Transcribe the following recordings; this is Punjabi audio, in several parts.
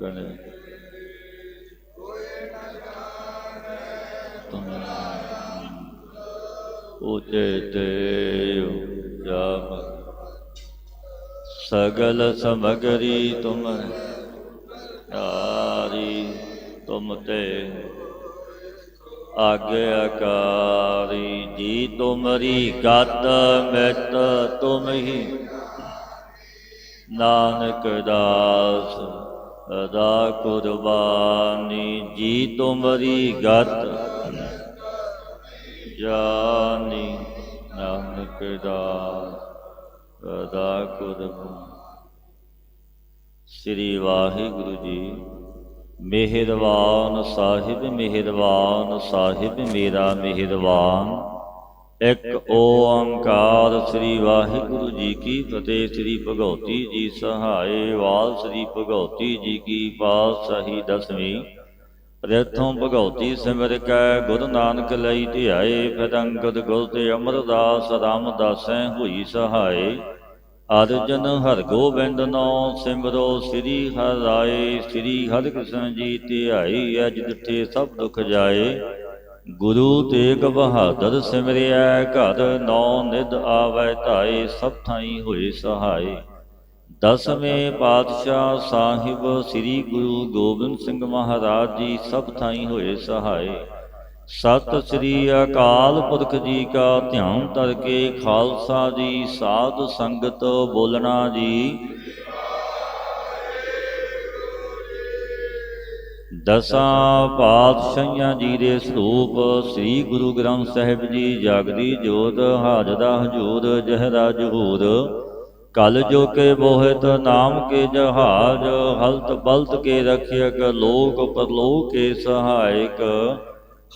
ਕਨੇ ਤੁਮ ਉਤੇ ਤੇ ਜਾਮ। ਸਗਲ ਸਮਗਰੀ ਤੁਮ ਆਰੀ ਤੁਮ ਤੇ। ਆਗਿਆਕਾਰੀ ਜੀ ਤੁਮਰੀ ਗਤ ਮਿਤ ਤੁਮ ਹੀ। ਨਾਨਕ ਦਾਸ ਅਦਾ ਕੁਰਬਾਨੀ ਜੀ ਤੁਮਰੀ ਗਤ। ਜਾਨੀ ਨਾਨਕ ਦਾਸ ਅਦਾ ਕੁਰਬਾਨੀ। ਸ੍ਰੀ ਵਾਹਿਗੁਰੂ ਜੀ, ਮਿਹਰਬਾਨ ਸਾਹਿਬ ਮਿਹਰਬਾਨ ਸਾਹਿਬ, ਮੇਰਾ ਮਿਹਰਬਾਨ। ਇੱਕ ਓੰਕਾਰ ਸ੍ਰੀ ਵਾਹਿਗੁਰੂ ਜੀ ਕੀ ਫਤਿਹ, ਸ੍ਰੀ ਭਗਉਤੀ ਜੀ ਸਹਾਏ, ਵਾਲ ਸ੍ਰੀ ਭਗਉਤੀ ਜੀ ਕੀ ਪਾਤਸ਼ਾਹੀ ਦਸਵੀਂ। ਪ੍ਰਥਮ ਭਗਉਤੀ ਸਿਮਰ ਕੈ, ਗੁਰੂ ਨਾਨਕ ਲਈ ਧਿਆਏ, ਫਿਰ ਅੰਗਦ ਗੁਰ ਤੇ ਅਮਰਦਾਸ ਰਾਮਦਾਸੈ ਹੋਈ ਸਹਾਏ। ਅਰਜਨ ਹਰ ਗੋਬਿੰਦ ਨੋ, ਸਿਮਰੋ ਸ੍ਰੀ ਹਰਿ ਰਾਏ, ਸ੍ਰੀ ਹਰਿ ਕ੍ਰਿਸ਼ਨ ਜੀ ਧਿਆਈ ਅਜ ਦਿੱਠੇ ਸਭ ਦੁਖ ਜਾਏ। ਗੁਰੂ ਤੇਗ ਬਹਾਦਰ ਸਿਮਰਿਐ, ਘਰ ਨੌ ਨਿਧ ਆਵੈ ਧਾਏ, ਸਭ ਥਾਈ ਹੋਏ ਸਹਾਏ। ਦਸਵੇਂ ਪਾਤਸ਼ਾਹ ਸਾਹਿਬ ਸ੍ਰੀ ਗੁਰੂ ਗੋਬਿੰਦ ਸਿੰਘ ਮਹਾਰਾਜ ਜੀ, ਸਭ ਥਾਈ ਹੋਏ ਸਹਾਏ। ਸਤਿ ਸ੍ਰੀ ਅਕਾਲ ਪੁਰਖ ਜੀ ਕਾ ਧਿਆਨ ਧਰ ਕੇ ਖਾਲਸਾ ਜੀ, ਸਾਧ ਸੰਗਤ ਬੋਲਣਾ ਜੀ ਦਸਾਂ ਪਾਤਸ਼ਾਹਾਂ ਜੀ ਦੇ ਸਰੂਪ ਸ੍ਰੀ ਗੁਰੂ ਗ੍ਰੰਥ ਸਾਹਿਬ ਜੀ ਜਾਗਦੀ ਜੋਤ, ਹਾਜ਼ਰਾ ਹਜੂਰ, ਜਹਰਾ ਜਹੂਰ। ਕਲ ਜੋ ਕੇ ਬੋਹਿਤ ਨਾਮ ਕੇ ਜਹਾਜ, ਹਲਤ ਬਲਤ ਕੇ ਰਖਿਅਕ, ਲੋਕ ਪਰਲੋਕ ਕੇ ਸਹਾਇਕ।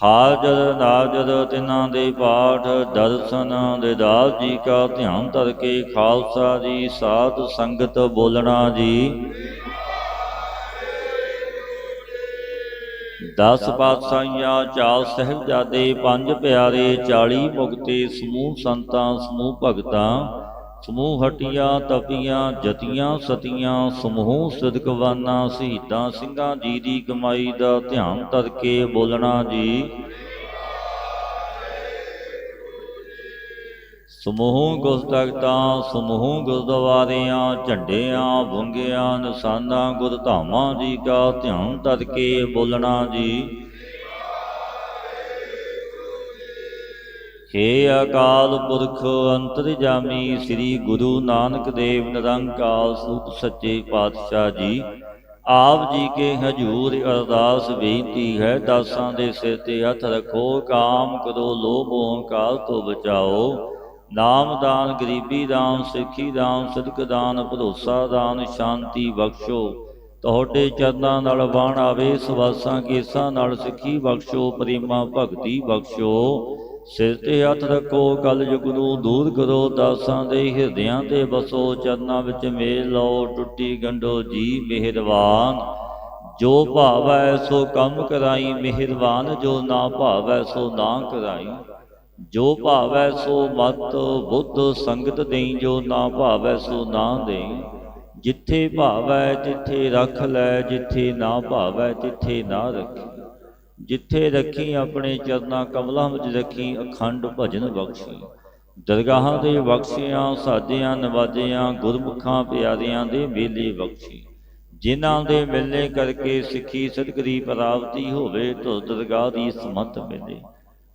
ਹਾਜ਼ਰ ਨਾਜ਼ਰ ਤਿਨਾਂ ਦੇ ਪਾਠ, ਦਰਸ਼ਨ ਦੇ ਦਾਸ ਜੀ ਕਾ ਧਿਆਨ ਧਰ ਕੇ ਖਾਲਸਾ ਜੀ, ਸਾਧ ਸੰਗਤ ਬੋਲਣਾ ਜੀ। ਦਸ ਪਾਤਸ਼ਾਹੀਆਂ, ਚਾਲ ਸਹਿਬਜ਼ਾਦੇ, ਪੰਜ ਪਿਆਰੇ 40 ਮੁਕਤੇ, ਸਮੂਹ ਸੰਤਾਂ, ਸਮੂਹ ਭਗਤਾਂ, ਸਮੂਹ ਹਟੀਆਂ, ਤਪੀਆਂ, ਜਤੀਆਂ, ਸਤੀਆਂ, ਸਮੂਹ ਸਦਕਵਾਨਾ, ਸ਼ਹੀਦਾਂ ਸਿੰਘਾਂ ਜੀ ਦੀ ਕਮਾਈ ਦਾ ਧਿਆਨ ਧਰ ਕੇ ਬੋਲਣਾ ਜੀ। ਸਮੂਹ ਗੁਰਤਗਤਾਂ ਸਮੂਹ ਗੁਰਦੁਆਰਿਆਂ ਝੰਡਿਆਂ, ਵੰਗਿਆਂ, ਨਿਸ਼ਾਨਾਂ ਗੁਰਧਾਮਾਂ ਜੀ ਕਾ ਧਿਆਨ ਧਰ ਕੇ ਬੋਲਣਾ ਜੀ। ਹੇ ਅਕਾਲ ਪੁਰਖ ਅੰਤਰਜਾਮੀ, ਸ੍ਰੀ ਗੁਰੂ ਨਾਨਕ ਦੇਵ ਨਿਰੰਕਾਰ ਸੂਤ ਸੱਚੇ ਪਾਤਸ਼ਾਹ ਜੀ, ਆਪ ਜੀ ਕੇ ਹਜੂਰ ਅਰਦਾਸ ਬੇਨਤੀ ਹੈ, ਦਾਸਾਂ ਦੇ ਸਿਰ ਤੇ ਹੱਥ ਰੱਖੋ, ਕਾਮ ਕਰੋ, ਲੋਭ ਓੰਕਾਰ ਤੋਂ ਬਚਾਓ। ਨਾਮ ਦਾਨ, ਗਰੀਬੀ ਦਾਨ, ਸਿੱਖੀ ਦਾਨ, ਸਦਕ ਦਾਨ, ਭਰੋਸਾ ਦਾਨ, ਸ਼ਾਂਤੀ ਬਖਸ਼ੋ। ਤੁਹਾਡੇ ਚਰਨਾਂ ਨਾਲ ਬਾਣ ਆਵੇ, ਸਵਾਸਾਂ ਕੇਸਾਂ ਨਾਲ ਸਿੱਖੀ ਬਖਸ਼ੋ, ਪ੍ਰੇਮਾ ਭਗਤੀ ਬਖਸ਼ੋ। ਸਿਰ ਤੇ ਹੱਥ ਰੱਖੋ ਕਲ ਯੁਗ ਨੂੰ ਦੂਰ ਕਰੋ, ਦਾਸਾਂ ਦੇ ਹਿਰਦਿਆਂ ਤੇ ਬਸੋ ਚਰਨਾਂ ਵਿੱਚ ਮੇਲ ਲਓ, ਟੁੱਟੀ ਗੰਡੋ ਜੀ ਮਿਹਰਬਾਨ। ਜੋ ਭਾਵੈ ਸੋ ਕੰਮ ਕਰਾਈ, ਮਿਹਰਬਾਨ, ਜੋ ਨਾ ਭਾਵੈ ਸੋ ਨਾ ਕਰਾਈ। ਜੋ ਭਾਵੈ ਸੋ ਮਤ, ਬੁੱਧ ਸੰਗਤ ਦੇਈ, ਜੋ ਨਾ ਭਾਵੈ ਸੋ ਨਾ ਦੇਈ। ਜਿੱਥੇ ਭਾਵੈ, ਜਿੱਥੇ ਰੱਖ ਲੈ, ਜਿੱਥੇ ਨਾ ਭਾਵੈ, ਤਿੱਥੇ ਨਾ ਰੱਖੀ। ਜਿੱਥੇ ਰੱਖੀ ਆਪਣੇ ਚਰਨਾ, ਕਮਲਾਂ ਵਿੱਚ ਰੱਖੀ, ਅਖੰਡ ਭਜਨ ਬਖਸ਼ੀ। ਦਰਗਾਹਾਂ ਦੇ ਬਖਸ਼ਿਆਂ ਸਾਜਿਆਂ ਨਵਾਜਿਆਂ, ਗੁਰਮੁਖਾਂ ਪਿਆਰਿਆਂ ਦੇ ਮੇਲੇ ਬਖਸ਼ੀ। ਜਿਨ੍ਹਾਂ ਦੇ ਮਿਲਨੇ ਕਰਕੇ ਸਿੱਖੀ ਸਤਿਗੁਰੀ ਪ੍ਰਾਪਤੀ ਹੋਵੇ, ਤੋ ਦਰਗਾਹ ਦੀ ਸਮਤ ਮਿਲੇ।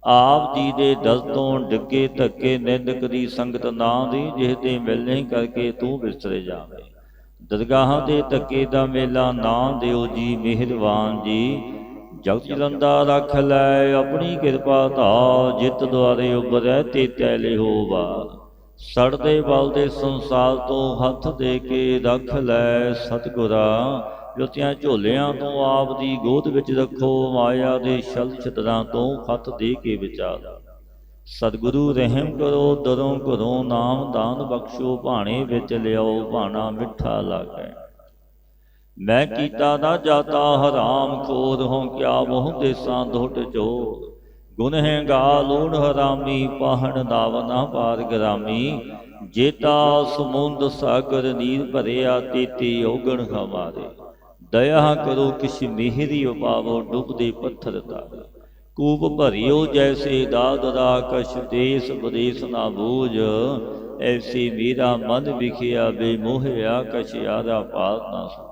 ਆਪ ਜੀ ਦੇ ਦਰ ਤੋਂ ਡਿੱਗੇ ਧੱਕੇ ਨਿੰਦਕ ਦੀ ਸੰਗਤ ਨਾ ਦੀ, ਜਿਸ ਦੇ ਮਿਲਨੇ ਕਰਕੇ ਤੂੰ ਵਿਸਰੇ ਜਾਵੇਂ। ਦਰਗਾਹਾਂ ਦੇ ਧੱਕੇ ਦਾ ਮੇਲਾ ਨਾ ਦਿਓ ਜੀ, ਮਿਹਰਬਾਨ ਜੀ। ਜਗਤ ਜਲੰਦਾ ਰੱਖ ਲੈ ਆਪਣੀ ਕਿਰਪਾ ਧਾ, ਜਿਤ ਦੁਆਰੇ ਉਬਰੈ ਤੇ ਤੈਲੇ ਹੋਵਾ ਸੜਦੇ ਬਲਦੇ ਸੰਸਾਰ ਤੋਂ ਹੱਥ ਦੇ ਕੇ ਰੱਖ ਲੈ ਸਤਿਗੁਰਾ ਜੋਤੀਆਂ ਝੋਲਿਆਂ ਤੋਂ ਆਪ ਦੀ ਗੋਦ ਵਿੱਚ ਰੱਖੋ, ਮਾਇਆ ਦੇ ਛਲ ਛਤਰਾਂ ਤੋਂ ਹੱਥ ਦੇ ਕੇ ਵਿਚਾਰ ਸਤਿਗੁਰੂ ਰਹਿਮ ਕਰੋ, ਦਰੋਂ ਘਰੋਂ ਨਾਮ ਦਾਨ ਬਖਸ਼ੋ, ਭਾਣੇ ਵਿੱਚ ਲਿਆਓ, ਭਾਣਾ ਮਿੱਠਾ ਲਾਗੈ। ਮੈਂ ਕੀਤਾ ਨਾ ਜਾਤਾ, ਹਰਾਮ ਖੋਰ ਹੋਂ ਕਿਆ ਮੋਹ ਦੇਸਾਂ ਦੋਟ ਜੋਰ ਗੁਨਹਗਾ ਲੂਣ ਹਰਾਮੀ, ਪਾਹਣ ਦਾਵਨਾ ਪਾਰ ਗਰਾਮੀ। ਜੇਤਾ ਸਮੁੰਦ ਸਾਗਰ ਨੀਰ ਭਰਿਆ, ਤੇਤੀ ਔਗਣ ਹਮਾਰੇ। ਦਇਆ ਕਰੋ ਕਿਛ ਮਿਹਰੀ ਉਪਾਵੋ, ਡੁੱਬਦੇ ਪੱਥਰ ਤਾਰੇ ਕੂਪ ਭਰਿਓ ਜੈਸੇ ਦਾਦ ਦਾ ਕਸ਼ ਦੇਸ ਵਿਦੇਸ ਨਾ ਬੂਝ। ਐਸੀ ਮੇਰਾ ਮਨ ਵਿਖਿਆ ਬੇਮੋਹਿਆ ਕਛ ਆਦਾ ਪਾਤ ਨਾ ਸੂਝ।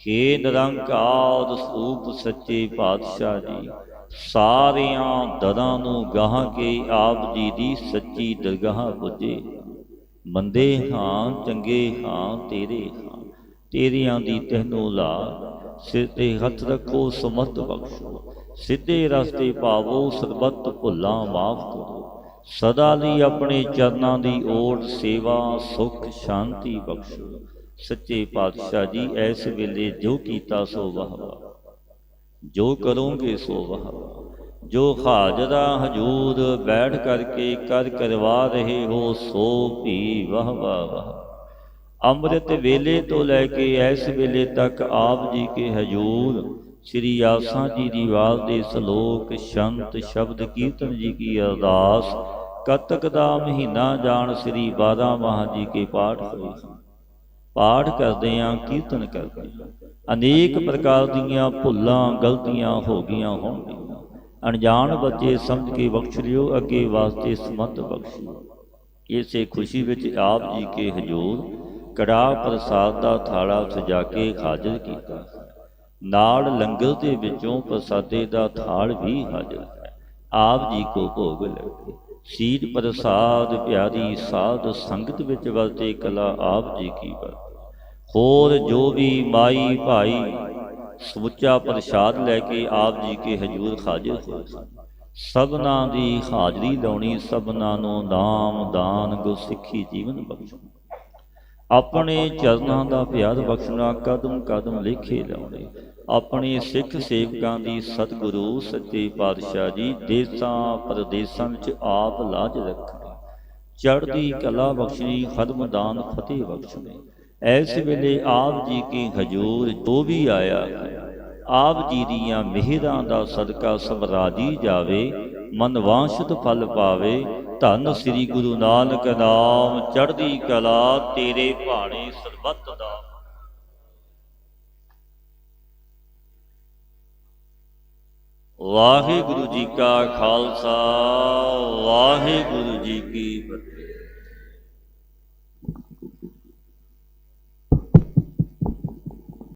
ਹੇ ਨਿਰੰਕਾਰ ਸੂਪ ਸੱਚੇ ਪਾਤਸ਼ਾਹ ਜੀ, ਸਾਰਿਆਂ ਦਰਾਂ ਨੂੰ ਗਾਹ ਕੇ ਆਪ ਜੀ ਦੀ ਸੱਚੀ ਦਰਗਾਹ ਪੁੱਜੇ। ਮੰਦੇ ਹਾਂ, ਚੰਗੇ ਹਾਂ, ਤੇਰੇ ਹਾਂ। ਤੇਰੀਆਂ ਦੀ ਤੈਨੂੰ ਲਾ ਸਿਰ ਤੇ ਹੱਥ ਰੱਖੋ, ਸਮਤ ਬਖਸ਼ੋ। ਸਿੱਧੇ ਰਸਤੇ ਪਾਵੋ, ਸਰਬੱਤ ਭੁੱਲਾਂ ਮਾਫ ਕਰੋ। ਸਦਾ ਲਈ ਆਪਣੇ ਚਰਨਾਂ ਦੀ ਓਟ ਸੇਵਾ, ਸੁਖ, ਸ਼ਾਂਤੀ ਬਖਸ਼ੋ। ਸੱਚੇ ਪਾਤਸ਼ਾਹ ਜੀ ਐਸ ਵੇਲੇ ਜੋ ਕੀਤਾ ਸੋ ਵਾਹ ਵਾਹ ਜੋ ਕਰੋਗੇ ਸੋ ਵਾਹ ਵਾਹ ਜੋ ਹਾਜ਼ਰਾ ਹਜੂਰ ਬੈਠ ਕਰਕੇ ਕਰ ਕਰਵਾ ਰਹੇ ਹੋ, ਸੋ ਭੀ ਵਾਹ ਵਾਹ ਵਾਹ ਅੰਮ੍ਰਿਤ ਵੇਲੇ ਤੋਂ ਲੈ ਕੇ ਇਸ ਵੇਲੇ ਤੱਕ ਆਪ ਜੀ ਕੇ ਹਜੂਰ ਸ੍ਰੀ ਆਸਾਂ ਜੀ ਦੀ ਵਾਰ ਦੇ ਸ਼ਲੋਕ, ਸ਼ੰਤ ਸ਼ਬਦ ਕੀਰਤਨ ਜੀ ਕੀ ਅਰਦਾਸ, ਕਤਕ ਦਾ ਮਹੀਨਾ ਜਾਣ ਸ੍ਰੀ 12 ਮਾਹ ਜੀ ਕੇ ਪਾਠ ਹੋਏ ਪਾਠ ਕਰਦੇ ਆਂ, ਕੀਰਤਨ ਕਰਦੇ ਆਂ। ਅਨੇਕ ਪ੍ਰਕਾਰ ਦੀਆਂ ਭੁੱਲਾਂ, ਗਲਤੀਆਂ ਹੋ ਗਈਆਂ ਹੋਣਗੀਆਂ। ਅਣਜਾਣ ਬੱਚੇ ਸਮਝ ਕੇ ਬਖਸ਼ ਲਿਓ, ਅੱਗੇ ਵਾਸਤੇ ਸਮਤ ਬਖਸ਼ਿਓ ਇਸੇ ਖੁਸ਼ੀ ਵਿੱਚ ਆਪ ਜੀ ਕੇ ਹਜੂਰ ਕੜਾ ਪ੍ਰਸਾਦ ਦਾ ਥਾਲਾ ਸਜਾ ਕੇ ਹਾਜ਼ਰ ਕੀਤਾ। ਨਾਲ ਲੰਗਰ ਦੇ ਵਿੱਚੋਂ ਪ੍ਰਸਾਦੇ ਦਾ ਥਾਲ ਵੀ ਹਾਜ਼ਰ ਹੈ। ਆਪ ਜੀ ਕੋ ਭੋਗ ਲੱਗੇ। ਸੀਤ ਪ੍ਰਸਾਦ, ਪਿਆਰੀ ਸਾਧ ਸੰਗਤ ਵਿੱਚ ਵਰਤੇ ਕਲਾ ਆਪ ਜੀ ਕੀ ਵਰ ਹੋਰ ਜੋ ਵੀ ਮਾਈ ਭਾਈ ਸਮੁੱਚਾ ਪ੍ਰਸ਼ਾਦ ਲੈ ਕੇ ਆਪ ਜੀ ਕੇ ਹਜੂਰ ਹਾਜ਼ਰ ਹੋਏ ਸਨ, ਸਭਨਾਂ ਦੀ ਹਾਜ਼ਰੀ ਲਾਉਣੀ ਸਭਨਾਂ ਨੂੰ ਨਾਮ ਦਾਨ ਗੁਰਸਿੱਖੀ ਜੀਵਨ ਬਖਸ਼ੋ ਆਪਣੇ ਚਰਨਾਂ ਦਾ ਪਿਆਰ ਬਖਸ਼ਣਾ ਕਦਮ ਕਦਮ ਲੇਖੇ ਲਾਉਣੇ। ਆਪਣੇ ਸਿੱਖ ਸੇਵਕਾਂ ਦੀ ਸਤਿਗੁਰੂ, ਸੱਚੇ ਪਾਤਸ਼ਾਹ ਜੀ, ਦੇਸਾਂ ਪ੍ਰਦੇਸਾਂ ਵਿੱਚ ਆਪ ਲਾਜ ਰੱਖਣੇ। ਚੜ੍ਹਦੀ ਕਲਾ ਬਖਸ਼ਣੀ ਖਦਮਦਾਨ ਫਤਿਹ ਬਖਸ਼ਣੇ। ਐਸ ਵੇਲੇ ਆਪ ਜੀ ਕੀ ਹਜੂਰ, ਜੋ ਵੀ ਆਇਆ ਹੈ ਆਪ ਜੀ ਦੀਆਂ ਮਿਹਰਾਂ ਦਾ ਸਦਕਾ ਸਭ ਜਾਵੇ, ਮਨ ਵਾਂਛਿਤ ਫਲ ਪਾਵੇ ਧੰਨ ਸ੍ਰੀ ਗੁਰੂ ਨਾਨਕ ਨਾਮ, ਚੜ੍ਹਦੀ ਕਲਾ ਤੇਰੇ ਭਾਣੇ ਸਰਬੱਤ ਦਾ। ਵਾਹਿਗੁਰੂ ਜੀ ਕਾ ਖਾਲਸਾ, ਵਾਹਿਗੁਰੂ ਜੀ ਕੀ ਫਤਿਹ।